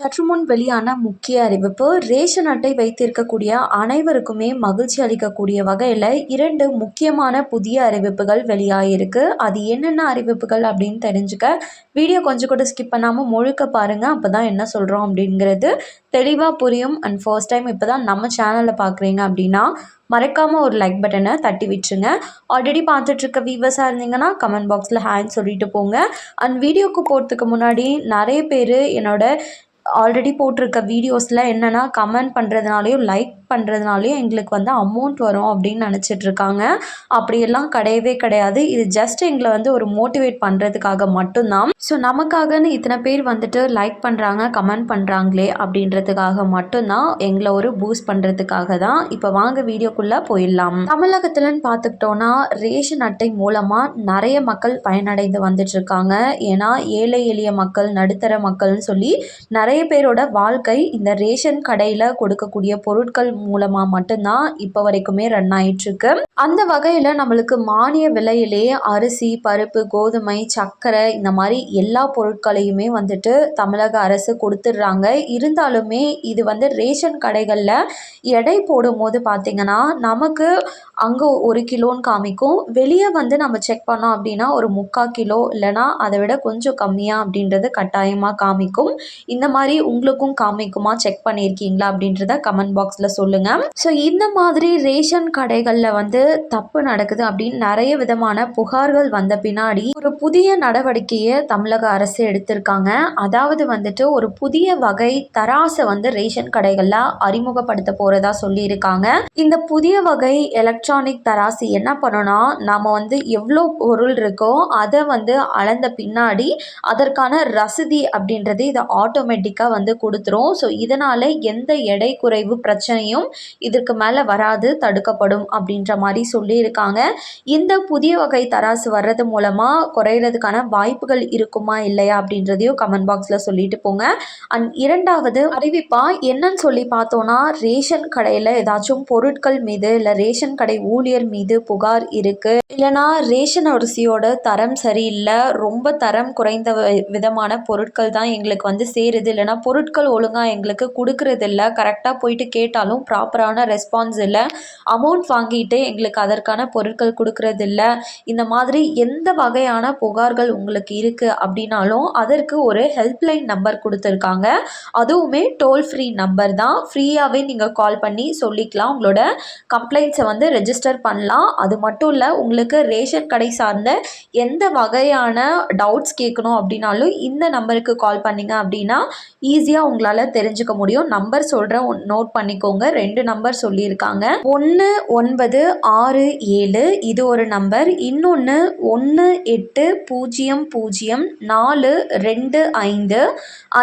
சற்று முன் வெளியான முக்கிய அறிவிப்பு ரேஷன் அட்டை வைத்திருக்கக்கூடிய அனைவருக்குமே மகிழ்ச்சி அளிக்கக்கூடிய வகையில் இரண்டு முக்கியமான புதிய அறிவிப்புகள் வெளியாகிருக்கு அது என்னென்ன அறிவிப்புகள் அப்படின்னு தெரிஞ்சுக்க வீடியோ கொஞ்சம் கூட ஸ்கிப் பண்ணாமல் முழுக்க பாருங்கள் அப்போ தான் என்ன சொல்கிறோம் அப்படிங்கிறது தெளிவாக புரியும். அண்ட் ஃபர்ஸ்ட் டைம் இப்போ தான் நம்ம சேனலில் பார்க்குறீங்க அப்படின்னா மறக்காமல் ஒரு லைக் பட்டனை தட்டி விட்டுருங்க. ஆல்ரெடி பார்த்துட்ருக்க வீவர்ஸாக இருந்தீங்கன்னா கமெண்ட் பாக்ஸில் ஹேண்ட் சொல்லிட்டு போங்க. அண்ட் வீடியோக்கு போகிறதுக்கு முன்னாடி நிறைய பேர் என்னோட ஆல்ரெடி போட்டிருக்க வீடியோஸில் என்னென்னா கமெண்ட் பண்ணுறதுனாலையும் லைக் பண்ணுறதுனாலையும் எங்களுக்கு வந்து அமௌண்ட் வரும் அப்படின்னு நினச்சிட்ருக்காங்க அப்படியெல்லாம் கிடையவே கிடையாது. இது ஜஸ்ட் எங்களை வந்து ஒரு மோட்டிவேட் பண்ணுறதுக்காக மட்டும்தான். ஸோ நமக்காகன்னு இத்தனை பேர் வந்துட்டு லைக் பண்ணுறாங்க கமெண்ட் பண்ணுறாங்களே அப்படின்றதுக்காக மட்டும்தான் எங்களை ஒரு பூஸ்ட் பண்ணுறதுக்காக தான் இப்போ வாங்க வீடியோக்குள்ளே போயிடலாம். தமிழகத்துலன்னு பார்த்துக்கிட்டோன்னா ரேஷன் அட்டை மூலமாக நிறைய மக்கள் பயனடைந்து வந்துட்டுருக்காங்க ஏன்னா ஏழை எளிய மக்கள் நடுத்தர மக்கள்னு சொல்லி நிறைய பேரோட வாழ்க்கை இந்த ரேஷன் கடையில் கொடுக்கக்கூடிய பொருட்கள் மூலமாக மட்டும்தான் இப்போ வரைக்குமே ரன் ஆயிட்டுருக்கு. அந்த வகையில் நம்மளுக்கு மானிய விலையிலே அரிசி பருப்பு கோதுமை சர்க்கரை இந்த மாதிரி எல்லா பொருட்களையுமே வந்துட்டு தமிழக அரசு கொடுத்துட்றாங்க. இருந்தாலுமே இது வந்து ரேஷன் கடைகளில் எடை போடும்போது பார்த்திங்கன்னா நமக்கு அங்கே ஒரு கிலோன்னு காமிக்கும். வெளியே வந்து நம்ம செக் பண்ணோம் அப்படின்னா ஒரு முக்கால் கிலோ இல்லைனா அதை விட கொஞ்சம் கம்மியாக அப்படின்றது கட்டாயமாக காமிக்கும். இந்த மாதிரி உங்களுக்கும் காமிக்குமா? செக் பண்ணியிருக்கீங்களா அப்படின்றத கமெண்ட் பாக்ஸில் சொல்லுங்கள் ஸோ இந்த மாதிரி ரேஷன் கடைகளில் வந்து தப்பு நடக்குது அப்படின்னு நிறைய விதமான புகார்கள் வந்த பின்னாடி ஒரு புதிய நடவடிக்கையை தமிழக அரசு எடுத்திருக்காங்க. அதாவது வந்துட்டு ஒரு புதிய வகை தராசை வந்து ரேஷன் கடைகளில் அறிமுகப்படுத்த போகிறதா சொல்லியிருக்காங்க. இந்த புதிய வகை எலக்ட்ரானிக் தராசு என்ன பண்ணணும்னா நம்ம வந்து எவ்வளோ பொருள் இருக்கோ அதை வந்து அளந்த பின்னாடி அதற்கான ரசீதி அப்படின்றது இதை ஆட்டோமேட்டிக் ஆட்டோமேட்டிக்காக வந்து கொடுத்துரும். ஸோ இதனால் எந்த எடை குறைவு பிரச்சனையும் இதற்கு மேலே வராது தடுக்கப்படும் அப்படின்ற மாதிரி சொல்லியிருக்காங்க. இந்த புதிய வகை தராசு வர்றது மூலமாக குறையிறதுக்கான வாய்ப்புகள் இருக்குமா இல்லையா அப்படின்றதையும் கமெண்ட் பாக்ஸில் சொல்லிட்டு போங்க. அண்ட் இரண்டாவது அறிவிப்பா என்னன்னு சொல்லி பார்த்தோன்னா ரேஷன் கடையில் ஏதாச்சும் பொருட்கள் மீது இல்லை ரேஷன் கடை ஊழியர் மீது புகார் இருக்குது இல்லைனா ரேஷன் அரிசியோட தரம் சரியில்லை ரொம்ப தரம் குறைந்த விதமான பொருட்கள் தான் எங்களுக்கு வந்து சேருது இல்லைனா பொருட்கள் ஒழுங்காக எங்களுக்கு கொடுக்கறது இல்லை கரெக்டாக போயிட்டு கேட்டாலும் ப்ராப்பரான ரெஸ்பான்ஸ் இல்லை. அமௌண்ட் வாங்கிட்டு எங்களுக்கு அதற்கான பொருட்கள் கொடுக்கறது இல்லை இந்த மாதிரி எந்த வகையான புகார்கள் உங்களுக்கு இருக்குது அப்படின்னாலும் அதற்கு ஒரு ஹெல்ப்லைன் நம்பர் கொடுத்துருக்காங்க. அதுவுமே டோல் ஃப்ரீ நம்பர் தான். ஃப்ரீயாகவே நீங்கள் கால் பண்ணி சொல்லிக்கலாம். உங்களோட கம்ப்ளைண்ட்ஸை வந்து ரெஜிஸ்டர் பண்ணலாம். அது மட்டும் இல்லை உங்களுக்கு ரேஷன் கடை சார்ந்த எந்த வகையான டவுட்ஸ் கேட்கணும் அப்படின்னாலும் இந்த நம்பருக்கு கால் பண்ணிங்க அப்படின்னா ஈஸியாக உங்களால் தெரிஞ்சுக்க முடியும். நம்பர் சொல்கிறேன் நோட் பண்ணிக்கோங்க. ரெண்டு நம்பர் சொல்லியிருக்காங்க. ஒன்று ஒன்பது ஆறு ஏழு. இது ஒரு நம்பர் இன்னொன்று ஒன்று எட்டு பூஜ்ஜியம் பூஜ்ஜியம். நாலு ரெண்டு ஐந்து.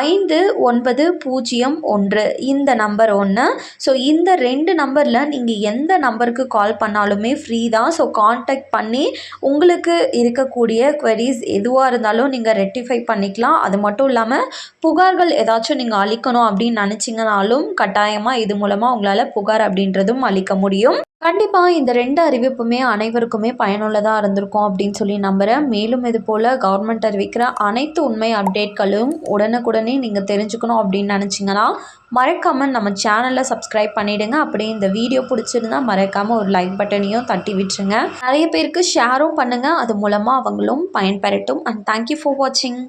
ஐந்து ஒன்பது பூஜ்ஜியம் ஒன்று. இந்த நம்பர் ஒன்று ஸோ இந்த ரெண்டு நம்பரில் நீங்கள் எந்த நம்பருக்கு கால் பண்ணாலுமே ஃப்ரீ தான். ஸோ காண்டாக்ட் பண்ணி உங்களுக்கு இருக்கக்கூடிய குவரிஸ் எதுவாக இருந்தாலும் நீங்கள் ரெக்டிஃபை பண்ணிக்கலாம். அது மட்டும் இல்லாமல் புகார்கள் ஏதாச்சும் நீங்கள் அழிக்கணும் அப்படின்னு நினச்சிங்கனாலும் கட்டாயமாக இது மூலமாக உங்களால் புகார் அப்படின்றதும் அளிக்க முடியும். கண்டிப்பாக இந்த ரெண்டு அறிவிப்புமே அனைவருக்குமே பயனுள்ளதாக இருந்திருக்கும் அப்படின்னு சொல்லி நம்புகிறேன் மேலும் இது போல் கவர்மெண்ட் அறிவிக்கிற அனைத்து உண்மை அப்டேட்களும் உடனுக்குடனே நீங்கள் தெரிஞ்சுக்கணும் அப்படின்னு நினச்சிங்கன்னா மறக்காமல் நம்ம சேனலில் சப்ஸ்கிரைப் பண்ணிவிடுங்க அப்படியே இந்த வீடியோ பிடிச்சிருந்தா மறக்காமல் ஒரு லைக் பட்டனையும் தட்டி விட்டுருங்க. நிறைய பேருக்கு ஷேரும் பண்ணுங்கள் அது மூலமாக அவங்களும் பயன்பெறட்டும். அண்ட் தேங்க்யூ ஃபார் வாட்சிங்